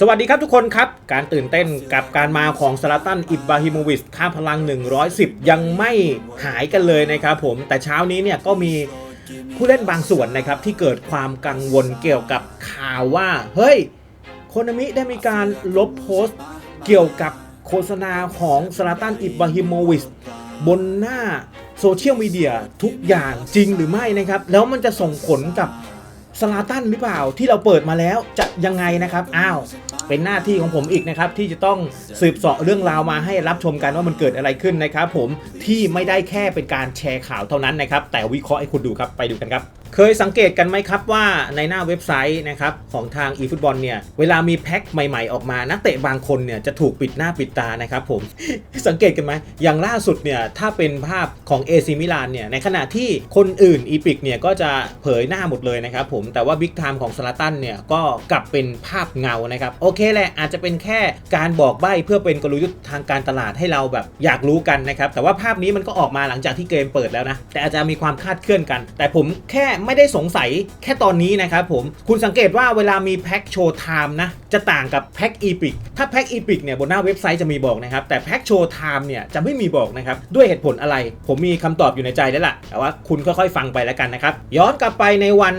สวัสดีครับทุกคนครับ การตื่นเต้นกับการมาของซาลาตันอิบราฮิโมวิชค่าพลัง 110 ยังไม่หายกันเลยนะครับผม แต่เช้านี้เนี่ยก็มีผู้เล่นบางส่วนนะครับที่เกิดความกังวลเกี่ยวกับข่าวว่า เฮ้ยโคนามิได้มีการลบโพสต์ เกี่ยวกับโฆษณาของซาลาตันอิบราฮิโมวิชบนหน้าโซเชียลมีเดียทุกอย่างจริงหรือไม่นะครับ แล้วมันจะส่งผลกับ สลาตันหรือเปล่าที่เราเปิดมาแล้วจะยังไงนะครับอ้าวเป็นหน้าที่ของผมอีกนะครับที่จะต้องสืบเสาะเรื่องราวมาให้รับชมกันว่ามันเกิดอะไรขึ้นนะครับผมที่ไม่ได้แค่เป็นการแชร์ข่าวเท่านั้นนะครับแต่วิเคราะห์ให้คุณดูครับไปดูกันครับ เคยสังเกตกันไหมครับว่าในหน้าเว็บไซต์นะครับของทาง eFootball เนี่ยเวลามีแพ็คใหม่ๆออกมา นักเตะบางคนเนี่ยจะถูกปิดหน้าปิดตานะครับผมสังเกตกันไหมอย่างล่าสุดเนี่ยถ้าเป็นภาพของ AC มิลานเนี่ยในขณะที่คนอื่นอีพิกเนี่ยก็จะเผยหน้าหมดเลยนะครับผมแต่ว่าบิ๊กไทม์ของสลาตันเนี่ยก็กลับเป็นภาพเงานะครับโอเคแหละอาจจะเป็นแค่การบอกใบ้เพื่อเป็นกลยุทธ์ทางการตลาดให้เราแบบอยากรู้กันนะครับแต่ว่าภาพนี้มันก็ออกมาหลังจากที่เกมเปิดแล้วนะแต่อาจจะมีความคาดเคลื่อนกัน แต่ผมแค่ไม่ได้สงสัยแค่ตอนนี้นะครับผมคุณสังเกตว่าเวลามีแพ็คโชว์ไทม์นะจะต่างกับแพ็คอีพิกถ้าแพ็คอีพิกเนี่ยบนหน้าเว็บไซต์จะมีบอกนะครับแต่แพ็คโชว์ไทม์เนี่ยจะไม่มีบอกนะครับด้วยเหตุผลอะไร ผมมีคำตอบอยู่ในใจแล้วล่ะแต่ว่าคุณค่อยๆฟังไปแล้วกันนะครับย้อนกลับไปในวัน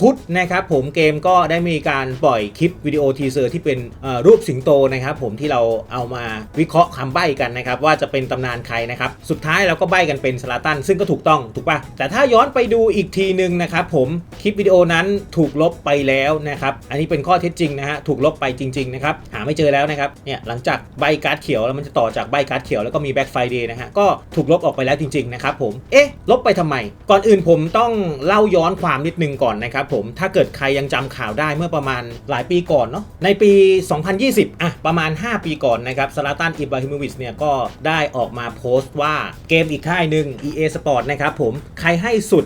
พุธนะครับผมเกมก็ได้มีการปล่อยคลิปวิดีโอทีเซอร์ที่เป็นรูปสิงโตนะครับผมที่เราเอามาวิเคราะห์คำใบ้กันนะครับว่าจะเป็นตำนานใครนะครับสุดท้ายเราก็ใบ้กันเป็นสลาตันซึ่งก็ถูกต้องถูกป่ะแต่ถ้าย้อนไปดูอีกทีหนึ่งนะครับผมคลิปวิดีโอนั้นถูกลบไปแล้วนะครับอันนี้เป็นข้อเท็จจริงนะฮะถูกลบไปจริงๆนะครับหาไม่เจอแล้วนะครับเนี่ยหลังจากใบการ์ดเขียวแล้วมันจะต่อจากใบการ์ดเขียวแล้วก็มีแบ็คไฟเดย์นะฮะก็ถูกลบออกไปแล้วจริงๆนะครับผมเอ๊ะลบไปทำไม ก่อนอื่นผมต้องเล่าย้อนความนิดนึงก่อนนะครับผมถ้าเกิดใครยังจำข่าวได้เมื่อประมาณหลายปีก่อนเนาะในปี 2020อะประมาณ 5 ปีก่อนนะครับซาลาตันอิบราฮิโมวิชเนี่ยก็ได้ออกมาโพสต์ว่าเกมอีกค่ายหนึ่ง EA Sport นะครับผมใครให้สุด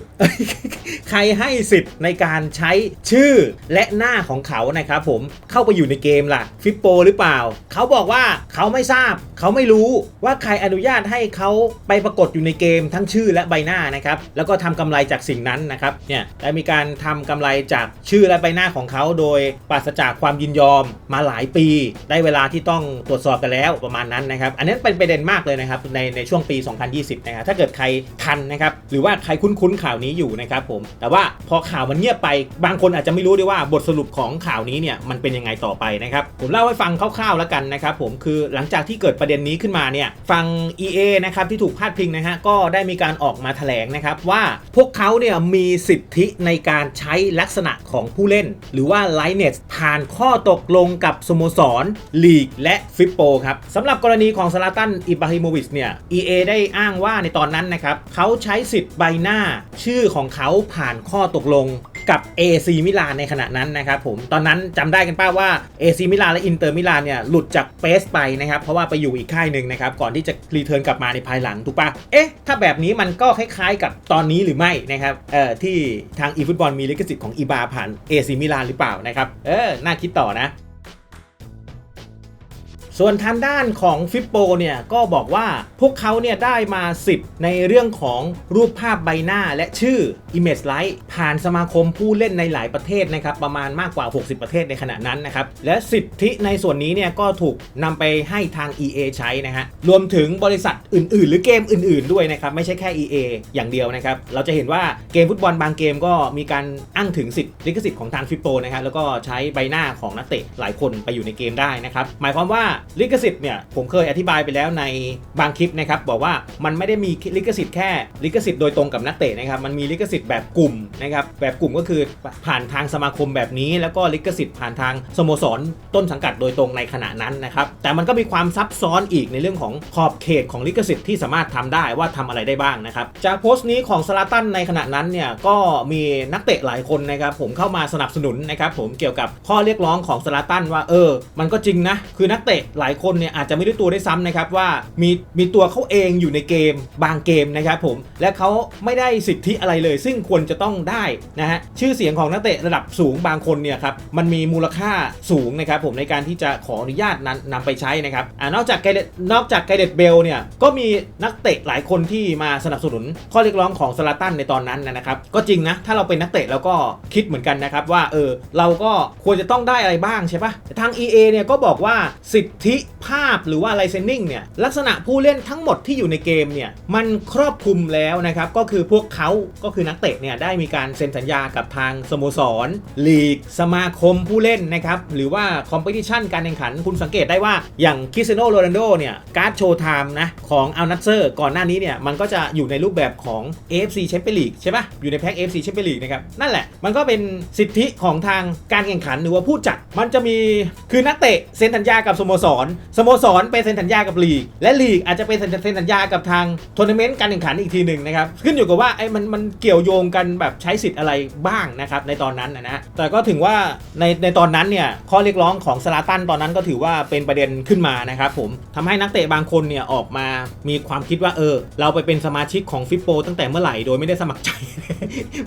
ใครให้สิทธิ์ในการใช้ชื่อและหน้าของเขานะครับผมเข้าไปอยู่ในเกมล่ะฟิปโปหรือเปล่า เขาบอกว่าเขาไม่ทราบ เขาไม่รู้ว่าใครอนุญาตให้เขาไปปรากฏอยู่ในเกมทั้งชื่อและใบหน้านะครับแล้วก็ทำกำไรจากสิ่งนั้นนะครับเนี่ยได้มีการทำกำไรจากชื่อและใบหน้าของเขาโดยปราศจากความยินยอมมาหลายปี ได้เวลาที่ต้องตรวจสอบกันแล้วประมาณนั้นนะครับ อันนี้เป็นประเด็นมากเลยนะครับในในช่วงปี 2020 นะครับถ้าเกิดใครทันนะครับหรือว่าใครคุ้นๆข่าวนี้อยู่นะครับผมแต่ว่าพอข่าวมันเงียบไป บางคนอาจจะไม่รู้ด้วยว่าบทสรุปของข่าวนี้เนี่ยมันเป็นยังไงต่อไปนะครับผมเล่าให้ฟังคร่าวๆแล้วกันนะครับผมคือหลังจากที่เกิดประเด็นนี้ขึ้นมาเนี่ยฟัง EA นะครับที่ถูกพาดพิงนะฮะก็ได้มีการออกมาแถลงนะครับว่าพวกเขาเนี่ยมีสิทธิในการใช้ลักษณะของผู้เล่น หรือว่า l i n e t ผ่านข้อตกลงกับสโมสรลีกและฟิปโปครับสำหรับกรณีของซาลาตันอิบราฮิโมวิชเนี่ย EA ได้อ้างว่าในตอนนั้นนะครับเขาใช้สิทธิ์ใบหน้าชื่อของเขาผ่าน่านข้อตกลงกับ AC มิลานในขณะนั้นนะครับผมตอนนั้นจำได้กันป้าว่า AC มิลานและอินเตอร์มิลานเนี่ยหลุดจากเปสไปนะครับเพราะว่าไปอยู่อีกค่ายหนึ่งนะครับก่อนที่จะรีเทิร์นกลับมาในภายหลังถูกปะเอ๊ะถ้าแบบนี้มันก็คล้ายๆกับตอนนี้หรือไม่นะครับเอ่อที่ทางอีฟุตบอลมีลิขสิทธิ์ของอีบาผ่าน AC มิลานหรือเปล่านะครับเออน่าคิดต่อนะ ส่วนทางด้านของฟิปโปเนี่ยก็บอกว่าพวกเขาเนี่ยได้มาสิทธิ์ในเรื่องของรูปภาพใบหน้าและชื่อ Image l i g h t ผ่านสมาคมผู้เล่นในหลายประเทศนะครับประมาณมากกว่า 60 ประเทศในขณะนั้นนะครับและสิทธิในส่วนนี้เนี่ยก็ถูกนำไปให้ทาง EA ใช้นะฮะรวมถึงบริษัทอื่น ๆ หรือเกมอื่น ๆ ด้วยนะครับไม่ใช่แค่ EA อย่างเดียวนะครับเราจะเห็นว่าเกมฟุตบอลบางเกมก็มีการอ้างถึงสิทธิลิขสิทธิ์ของทางฟิปโปนะครับแล้วก็ใช้ใบหน้าของนักเตะหลายคนไปอยู่ในเกมได้นะครับหมายความว่าลิขสิทธิ์เนี่ยผมเคยอธิบายไปแล้วในบางคลิปนะครับบอกว่ามันไม่ได้มีลิขสิทธิ์แค่ลิขสิทธิ์โดยตรงกับนักเตะนะครับมันมีลิขสิทธิ์แบบกลุ่มนะครับแบบกลุ่มก็คือผ่านทางสมาคมแบบนี้ แล้วก็ลิขสิทธิ์ผ่านทางสโมสรต้นสังกัดโดยตรงในขณะนั้นนะครับแต่มันก็มีความซับซ้อนอีกในเรื่องของขอบเขตของลิขสิทธิ์ที่สามารถทำได้ว่าทำอะไรได้บ้างนะครับจากโพสต์นี้ของสลาตันในขณะนั้นเนี่ยก็มีนักเตะหลายคนนะครับผมเข้ามาสนับสนุนนะครับผมเกี่ยวกับข้อเรียกร้องของสลาตันว่าเออ มันก็จริงนะคือนักเตะหลายคนเนี่ยอาจจะไม่รู้ตัวได้ซ้ำนะครับว่ามีมีตัวเขาเองอยู่ในเกมบางเกมนะครับผมและเขาไม่ได้สิทธิอะไรเลย ซึ่งควรจะต้องได้นะฮะชื่อเสียงของนักเตะระดับสูงบางคนเนี่ยครับมันมีมูลค่าสูงนะครับผมในการที่จะขออนุญาตนั้นนำไปใช้นะครับอ่านอกจากไกเดนอกจากไกเดตเบลเนี่ยก็มีนักเตะหลายคนที่มาสนับสนุนข้อเรียกร้องของสลาตันในตอนนั้นนะครับก็จริงนะถ้าเราเป็นนักเตะเราก็คิดเหมือนกันนะครับว่าเออเราก็ควรจะต้องได้อะไรบ้างใช่ปะทาง EA เนี่ยก็บอกว่าสิทธิภาพหรือว่า licensing เนี่ยลักษณะผู้เล่นทั้งหมดที่อยู่ในเกมเนี่ยมันครอบคลุมแล้วนะครับ ก็คือพวกเขาก็คือนักเตะเนี่ยได้มีการเซ็นสัญญากับทางสโมสร ลีก สมาคมผู้เล่นนะครับ หรือว่าคอมเพติชันการแข่งขัน คุณสังเกตได้ว่าอย่างคริสเตียโนโรนัลโดเนี่ยการ์ดโชว์ไทม์นะของอัลนัตเซอร์ก่อนหน้านี้เนี่ยมันก็จะอยู่ในรูปแบบของ AFC Champions League ใช่ปะอยู่ในแพ็ก AFC Champions League นะครับนั่นแหละมันก็เป็นสิทธิของทางการแข่งขันหรือว่าผู้จัดมันจะมีคือนักเตะเซ็นสัญญากับสโมสรสโมสรไปเซ็นสัญญากับลีก และลีกอาจจะไปเซ็นเซ็นสัญญากับทางทัวร์นาเมนต์การแข่งขันอีกทีหนึ่งนะครับขึ้นอยู่กับว่าไอ้มันมันเกี่ยวโยงกันแบบใช้สิทธิ์อะไรบ้างนะครับในตอนนั้นนะนะแต่ก็ถึงว่าในในตอนนั้นเนี่ยข้อเรียกร้องของสลาตันตอนนั้นก็ถือว่าเป็นประเด็นขึ้นมานะครับผมทำให้นักเตะบางคนเนี่ยออกมามีความคิดว่าเออ เราไปเป็นสมาชิกของฟิปโปตั้งแต่เมื่อไหร่โดยไม่ได้สมัครใจ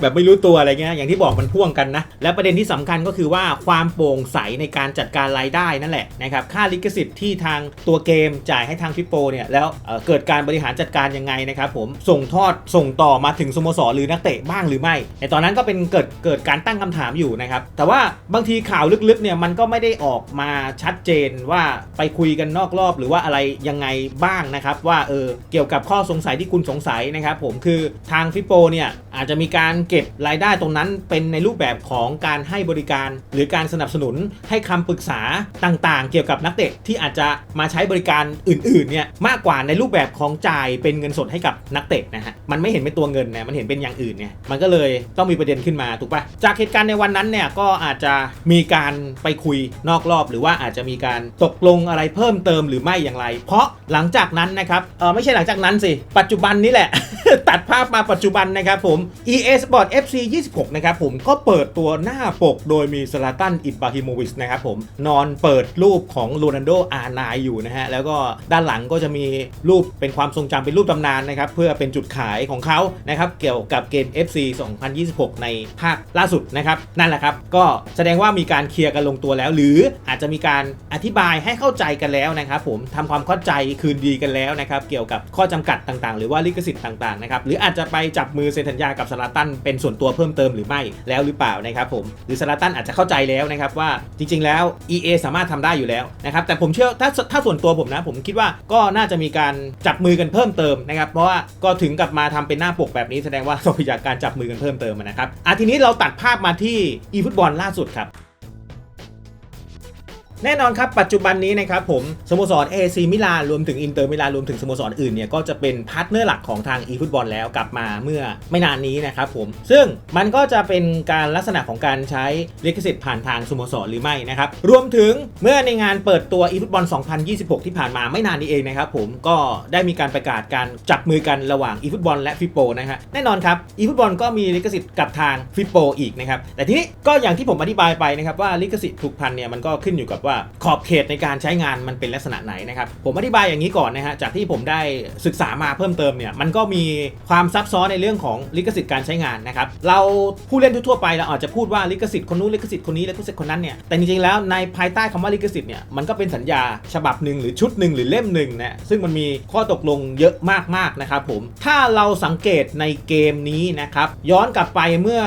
แบบไม่รู้ตัวอะไรเงี้ยอย่างที่บอกมันพ่วงกันนะและประเด็นที่สำคัญก็คือว่าความโปร่งใสในการจัดการรายได้นั่นแหละนะครับค่าลิขสิทธิ์ที่ทางตัวเกมจ่ายให้ทางฟิปโปเนี่ยแล้วเเกิดการบริหารจัดการยังไงนะครับผมส่งทอดส่งต่อมาถึงสโมสรหรือนักเตะบ้างหรือไม่ในตอนนั้นก็เป็นเกิดเกิดการตั้งคำถามอยู่นะครับแต่ว่าบางทีข่าวลึกๆเนี่ยมันก็ไม่ได้ออกมาชัดเจนว่าไปคุยกันนอกรอบ หรือว่าอะไรยังไงบ้างนะครับว่าเออเกี่ยวกับข้อสงสัยที่คุณสงสัยนะครับผมคือทางฟิปโปเนี่ยอาจจะมีการเก็บรายได้ตรงนั้นเป็นในรูปแบบของการให้บริการ หรือการสนับสนุนให้คำปรึกษาต่างๆ เกี่ยวกับนักเตะที่อาจจะมาใช้บริการอื่นๆเนี่ยมากกว่าในรูปแบบของจ่ายเป็นเงินสดให้กับนักเตะนะฮะมันไม่เห็นเป็นตัวเงินนะมันเห็นเป็นอย่างอื่นเนี่ยมันก็เลยต้องมีประเด็นขึ้นมาถูกปะจากเหตุการณ์ในวันนั้นเนี่ยก็อาจจะมีการไปคุยนอกรอบ หรือว่าอาจจะมีการตกลงอะไรเพิ่มเติมหรือไม่อย่างไร เพราะหลังจากนั้นนะครับเออไม่ใช่หลังจากนั้นสิปัจจุบันนี้แหละ ตัดภาพมาปัจจุบันนะครับผม EA Sport FC 26 นะครับผมก็เปิดตัวหน้าปกโดยมีสลาตันอิบราฮิโมวิชนะครับผมนอนเปิดรูปของโรนัลโดอาร์ไนอยู่นะฮะ แล้วก็ด้านหลังก็จะมีรูปเป็นความทรงจำเป็นรูปตำนานนะครับ เพื่อเป็นจุดขายของเขานะครับ เกี่ยวกับเกม FC 2026 ในภาคล่าสุดนะครับ นั่นแหละครับ ก็แสดงว่ามีการเคลียร์กันลงตัวแล้ว หรืออาจจะมีการอธิบายให้เข้าใจกันแล้วนะครับผมทำความเข้าใจคืนดีกันแล้วนะครับ เกี่ยวกับข้อจำกัดต่างๆ หรือว่าลิขสิทธิ์ต่างๆนะครับ หรืออาจจะไปจับมือเซ็นสัญญากับสลาตันเป็นส่วนตัวเพิ่มเติมหรือไม่แล้วหรือเปล่านะครับผม หรือสลาตันอาจจะเข้าใจแล้วนะครับว่าจริง ๆ แล้ว EA สามารถทำได้อยู่แล้วนะครับแต่ผมผมเชื่อถ้าถ้าส่วนตัวผมนะ ผมคิดว่าก็น่าจะมีการจับมือกันเพิ่มเติมนะครับ เพราะว่าก็ถึงกับมาทำเป็นหน้าปกแบบนี้แสดงว่าต้องมีการจับมือกันเพิ่มเติมนะครับอะทีนี้เราตัดภาพมาที่อีฟุตบอลล่าสุดครับ แน่นอนครับ ปัจจุบันนี้นะครับผมสโมสร AC มิลานรวมถึงอินเตอร์มิลานรวมถึงสโมสรอื่นเนี่ยก็จะเป็นพาร์ทเนอร์หลักของทาง eFootball แล้วกลับมาเมื่อไม่นานนี้นะครับผม ซึ่งมันก็จะเป็นการลักษณะของการใช้ลิขสิทธิ์ผ่านทางสโมสรหรือไม่นะครับ รวมถึงเมื่อในงานเปิดตัว eFootball 2026 ที่ผ่านมาไม่นานนี้เองนะครับผมก็ได้มีการประกาศการจับมือกันระหว่าง eFootball และ FIPO นะฮะแน่นอนครับ eFootball ก็มีลิขสิทธิ์กับทาง FIPO อีกนะครับแต่ทีนี้ก็อย่างที่ผมอธิบายไปนะครับว่าลิขสิทธิ์ถูกพันเนี่ยมันก็ขึ้นอยู่กับว่าขอบเขตในการใช้งานมันเป็นลักษณะไหนนะครับ ผมอธิบายอย่างนี้ก่อนนะฮะจากที่ผมได้ศึกษามาเพิ่มเติมเนี่ยมันก็มีความซับซ้อนในเรื่องของลิขสิทธิ์การใช้งานนะครับเราผู้เล่นทั่วๆไปเราอาจจะพูดว่าลิขสิทธิ์คนนู้นลิขสิทธิ์คนนี้ลิขสิทธิ์คนนั้นเนี่ยแต่จริงๆแล้วในภายใต้คำว่าลิขสิทธิ์เนี่ยมันก็เป็นสัญญาฉบับหนึ่งหรือชุดหนึ่งหรือเล่มหนึ่งนะซึ่งมันมีข้อตกลงเยอะมากๆนะครับผมถ้าเราสังเกตในเกมนี้นะครับย้อนกลับไปเมื่อ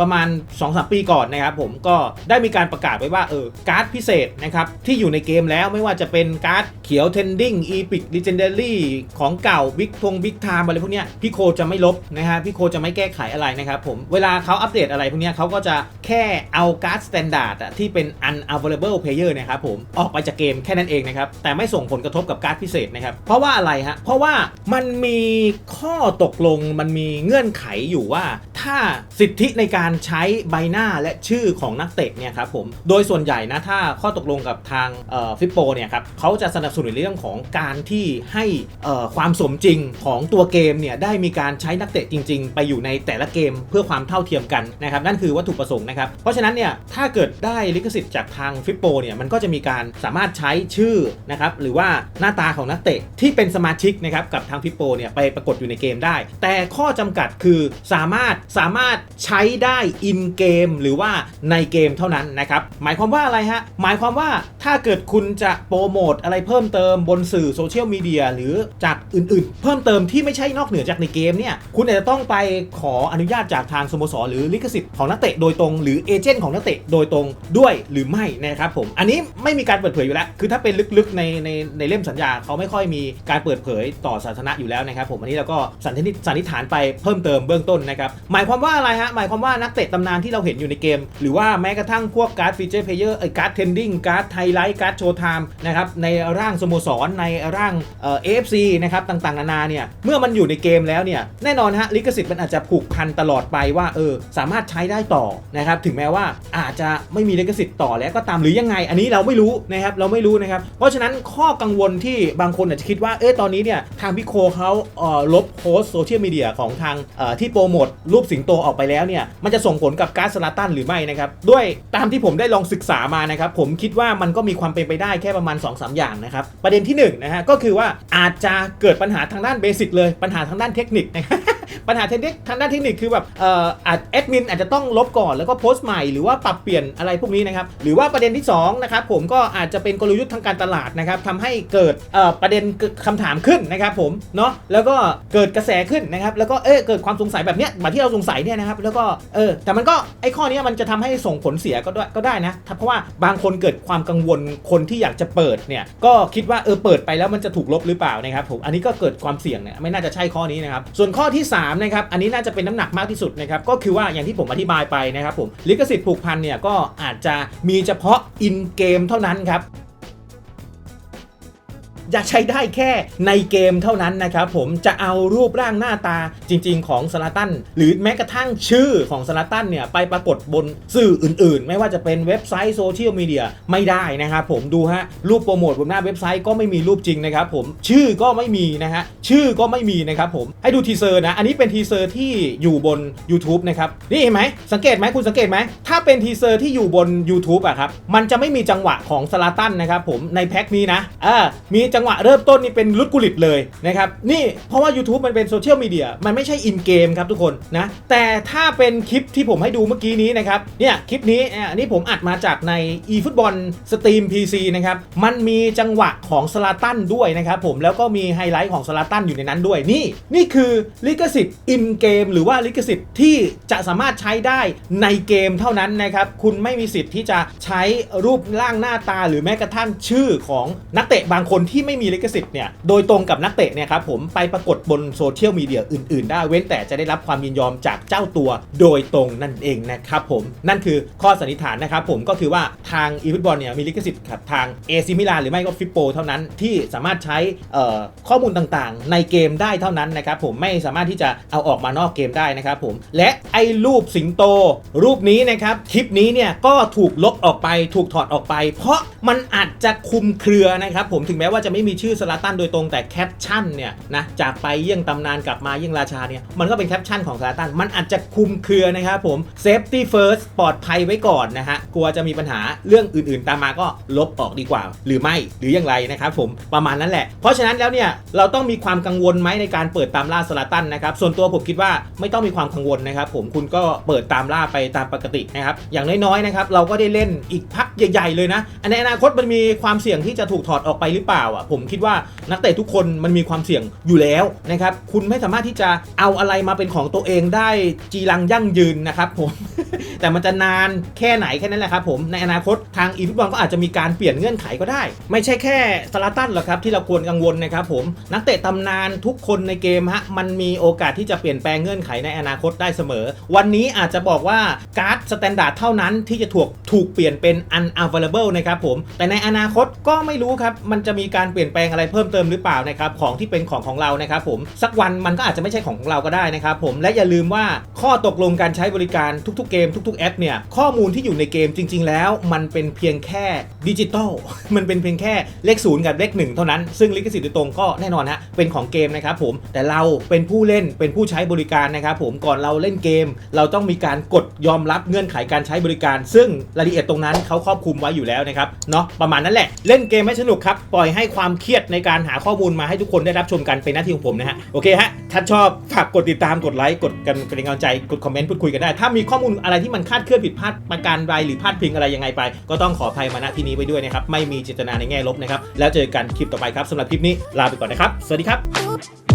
ประมาณ2-3ปีก่อนนะครับผมก็ได้มีการประกาศไว้ว่าเออการ์ดพิเศษนะครับที่อยู่ในเกมแล้วไม่ว่าจะเป็นการ์ดเขียวเทนดิ้งอีพิกลิเจนเดอรี่ของเก่าบิ๊กทงบิ๊กไทม์อะไรพวกเนี้ยพี่โคจะไม่ลบนะฮะพี่โคจะไม่แก้ไขอะไรนะครับผมเวลาเขาอัปเดตอะไรพวกเนี้ยเขาก็จะแค่เอาการ์ดสแตนดาร์ดที่เป็น unavailable player นะครับผมออกไปจากเกมแค่นั้นเองนะครับแต่ไม่ส่งผลกระทบกับการ์ดพิเศษนะครับเพราะว่าอะไรฮะเพราะว่ามันมีข้อตกลงมันมีเงื่อนไขอยู่ว่า ถ้าสิทธิในการใช้ใบหน้าและชื่อของนักเตะเนี่ยครับผมโดยส่วนใหญ่นะถ้าข้อตกกลงกับทางฟิปโปเนี่ยครับเขาจะสนับสนุนเรื่องของการที่ให้ความสมจริงของตัวเกมเนี่ยได้มีการใช้นักเตะจริง ๆ ไปอยู่ในแต่ละเกมเพื่อความเท่าเทียมกันนะครับนั่นคือวัตถุประสงค์นะครับเพราะฉะนั้นเนี่ยถ้าเกิดได้ลิขสิทธิ์จากทางฟิปโปเนี่ยมันก็จะมีการสามารถใช้ชื่อนะครับหรือว่าหน้าตาของนักเตะที่เป็นสมาชิกนะครับกับทางฟิปโปเนี่ยไปปรากฏอยู่ในเกมได้ แต่ข้อจำกัดคือสามารถสามารถใช้ได้อินเกม หรือว่าในเกมเท่านั้นนะครับหมายความว่าอะไรฮะหมายความว่าถ้าเกิดคุณจะโปรโมทอะไรเพิ่มเติมบนสื่อโซเชียลมีเดียหรือจากอื่นๆ เพิ่มเติมที่ไม่ใช่นอกเหนือจากในเกมเนี่ย คุณอาจจะต้องไปขออนุญาตจากทางสโมสรหรือลิขสิทธิ์ของนักเตะโดยตรงหรือเอเจนต์ของนักเตะโดยตรงด้วยหรือไม่นะครับผม อันนี้ไม่มีการเปิดเผยอยู่แล้ว คือถ้าเป็นลึกๆในในในเล่มสัญญาเขาไม่ค่อยมีการเปิดเผยต่อสาธารณะอยู่แล้วนะครับผมอันนี้เราก็สันนิษฐานไปเพิ่มเติมเบื้องต้นนะครับหมายความว่าอะไรฮะหมายความว่านักเตะตำนานที่เราเห็นอยู่ในเกม หรือว่าแม้กระทั่งพวกการ์ดฟีเจอร์เพลเยอร์ไอ้การ์ดเทนดิ้งการ์ดไฮไลท์การ์ดโชว์ไทม์นะครับในร่างสโมสรในร่างเอ่อ AFC นะครับต่างๆนานาเนี่ยเมื่อมันอยู่ในเกมแล้วเนี่ยแน่นอนฮะลิขสิทธิ์มันอาจจะผูกพันตลอดไปว่าเออสามารถใช้ได้ต่อนะครับถึงแม้ว่าอาจจะไม่มีลิขสิทธิ์ต่อแล้วก็ตามหรือยังไง อันนี้เราไม่รู้นะครับเราไม่รู้นะครับเพราะฉะนั้นข้อกังวลที่บางคนอาจจะคิดว่าเออตอนนี้เนี่ยทางพี่โคเขาเออลบโพสโซเชียลมีเดียของทางออที่โปรโมทรูปสิงโตออกไปแล้วเนี่ยมันจะส่งผลกับการ์ดสลาตันหรือไม่นะครับด้วยตามที่ผมได้ลองศึกษามานะครับผมคิดว่ามันก็มีความเป็นไปได้แค่ประมาณ2-3อย่างนะครับ ประเด็นที่1นนะฮะก็คือว่าอาจจะเกิดปัญหาทางด้านเบสิกเลยปัญหาทางด้านเทคนิคนะ ปัญหาเทคนิคทางด้านเทคนิคคือแบบเอ่ออาจแอดมินอาจจะต้องลบก่อนแล้วก็โพสต์ใหม่หรือว่าปรับเปลี่ยนอะไรพวกนี้นะครับหรือว่าประเด็นที่2นะครับผมก็อาจจะเป็นกลยุทธ์ทางการตลาดนะครับทำให้เกิดเอ่อประเด็นเกิดคำถามขึ้นนะครับผมเนาะแล้วก็เกิดกระแสขึ้นนะครับแล้วก็เออเกิดความสงสัยแบบเนี้ยแบบที่เราสงสัยเนี่ยนะครับแล้วก็เออแต่มันก็ไอ้ข้อนี้มันจะทำให้ส่งผลเสียก็ได้ก็ได้นะเพราะว่าบางคนเกิดความกังวลคนที่อยากจะเปิดเนี่ยก็คิดว่าเออเปิดไปแล้วมันจะถูกลบหรือเปล่านะครับผมอันนี้ก็เกิดความเสี่ยงเนี่ยไม่น่าจะใช่ข้อนี้นะครับส่วนข้อที่ส3นะครับอันนี้น่าจะเป็นน้ำหนักมากที่สุดนะครับก็คือว่าอย่างที่ผมอธิบายไปนะครับผมลิขสิทธิ์ผูกพันเนี่ยก็อาจจะมีเฉพาะอินเกมเท่านั้นครับ จะใช้ได้แค่ในเกมเท่านั้นนะครับผมจะเอารูปร่างหน้าตาจริง ๆ ของสลาตันหรือแม้กระทั่งชื่อของสลาตันเนี่ยไปปรากฏบนสื่ออื่น ๆ ไม่ว่าจะเป็นเว็บไซต์โซเชียลมีเดียไม่ได้นะครับผมดูฮะรูปโปรโมทบนหน้าเว็บไซต์ก็ไม่มีรูปจริงนะครับผมชื่อก็ไม่มีนะฮะชื่อก็ไม่มีนะครับผมให้ดูทีเซอร์นะอันนี้เป็นทีเซอร์ที่อยู่บน YouTube นะครับนี่เห็นไหมสังเกตไหมคุณสังเกตไหมถ้าเป็นทีเซอร์ที่อยู่บน YouTube อะครับมันจะไม่มีจังหวะของสลาตันนะครับผมในแพ็คนี้นะอ่ามีจจังหวะเริ่มต้นนี่เป็นลุดกุลิตเลยนะครับนี่เพราะว่า YouTube มันเป็นโซเชียลมีเดียมันไม่ใช่อินเกมครับทุกคนนะแต่ถ้าเป็นคลิปที่ผมให้ดูเมื่อกี้นี้นะครับเนี่ยคลิปนี้อันนี้ผมอัดมาจากใน eFootball Stream PC นะครับมันมีจังหวะของสลาตันด้วยนะครับผมแล้วก็มีไฮไลท์ของสลาตันอยู่ในนั้นด้วยนี่ นี่คือลิขสิทธิ์อินเกมหรือว่าลิขสิทธิ์ที่จะสามารถใช้ได้ในเกมเท่านั้นนะครับคุณไม่มีสิทธิ์ที่จะใช้รูปร่างหน้าตา หรือแม้กระทั่งชื่อของนักเตะบางคนที่ไม่มีลิขสิทธิ์เนี่ยโดยตรงกับนักเตะเนี่ยครับผมไปปรากฏบนโซเชียลมีเดียอื่นๆ ได้เว้นแต่จะได้รับความยินยอมจากเจ้าตัวโดยตรงนั่นเองนะครับผมนั่นคือข้อสันนิษฐานนะครับผมก็คือว่าทางอีฟุตบอลเนี่ยมีลิขสิทธิ์กับทางเอซิมิลาหรือไม่ก็ฟิปโปเท่านั้นที่สามารถใช้ข้อมูลต่างๆ ในเกมได้เท่านั้นนะครับผมไม่สามารถที่จะเอาออกมานอกเกมได้นะครับผมและไอ้รูปสิงโต รูปนี้นะครับคลิปนี้เนี่ยก็ถูกลบออกไปถูกถอดออกไป เพราะมันอาจจะคุมเครือนะครับผมถึงแม้ว่าจะไม่มีชื่อสลาตันโดยตรงแต่แคปชั่นเนี่ยนะจากไปเยี่ยงตำนานกลับมาเยี่ยงราชาเนี่ยมันก็เป็นแคปชั่นของสลาตัน มันอาจจะคุมเครือนะครับผม safety first ปลอดภัยไว้ก่อนนะฮะกลัวจะมีปัญหาเรื่องอื่นๆ ตามมาก็ลบออกดีกว่า หรือไม่หรืออย่างไรนะครับผมประมาณนั้นแหละ เพราะฉะนั้นแล้วเนี่ยเราต้องมีความกังวลไหมในการเปิดตามล่าสลาตันนะครับส่วนตัวผมคิดว่าไม่ต้องมีความกังวลนะครับผมคุณก็เปิดตามล่าไปตามปกตินะครับอย่างน้อยๆนะครับเราก็ได้เล่นอีกพักใหญ่ ๆ เลยนะอันในอนาคตมันมีความเสี่ยงที่จะถูกถอดออกไปหรือเปล่าอะผมคิดว่านักเตะทุกคนมันมีความเสี่ยงอยู่แล้วนะครับ คุณไม่สามารถที่จะเอาอะไรมาเป็นของตัวเองได้จีรังยั่งยืนนะครับผม แต่มันจะนานแค่ไหนแค่นั้นแหละครับผม ในอนาคตทางอีฟุตบอลก็อาจจะมีการเปลี่ยนเงื่อนไขก็ได้ ไม่ใช่แค่สลาตันหรอกครับที่เราควรกังวลนะครับผม นักเตะตำนานทุกคนในเกมฮะมันมีโอกาสที่จะเปลี่ยนแปลงเงื่อนไขในอนาคตได้เสมอ วันนี้อาจจะบอกว่าการ์ดสแตนดาร์ดเท่านั้นที่จะถูกถูกเปลี่ยนเป็น unavailable นะครับผม แต่ในอนาคตก็ไม่รู้ครับมันจะมีการเปลี่ยนแปลงอะไรเพิ่มเติมหรือเปล่านะครับของที่เป็นของของเรานะครับผมสักวันมันก็อาจจะไม่ใช่ของของเราก็ได้นะครับผมและอย่าลืมว่าข้อตกลงการใช้บริการทุกๆเกมทุกๆแอปเนี่ยข้อมูลที่อยู่ในเกมจริง ๆ แล้ว มันเป็นเพียงแค่ดิจิตอลมันเป็นเพียงแค่เลขศูนย์กับเลขหนึ่งเท่านั้นซึ่งลิขสิทธิ์โดยตรงก็แน่นอนฮะเป็นของเกมนะครับผมแต่เราเป็นผู้เล่นเป็นผู้ใช้บริการนะครับผมก่อนเราเล่นเกม เราต้องมีการกดยอมรับเงื่อนไขการใช้บริการ ซึ่งรายละเอียดตรงนั้นเขาครอบคลุมไว้อยู่แล้วนะครับเนาะประมาณนั้นแหละเล่นเกมให้สนุกครับปล่อยให้ความความเครียดในการหาข้อมูลมาให้ทุกคนได้รับชมกันเป็นหน้าที่ของผมนะฮะโอเคฮะถ้าชอบฝากกดติดตามกดไลค์กดกันเป็นกำลังใจกดคอมเมนต์พูดคุยกันได้ ถ้ามีข้อมูลอะไรที่มันคาดเคลื่อนผิดพลาดประการใดหรือพลาดพิงอะไรยังไงไป ก็ต้องขออภัยมาณที่นี้ไว้ด้วยนะครับไม่มีเจตนาในแง่ลบนะครับแล้วเจอกันคลิปต่อไปครับสำหรับคลิปนี้ลาไปก่อนนะครับ สวัสดีครับ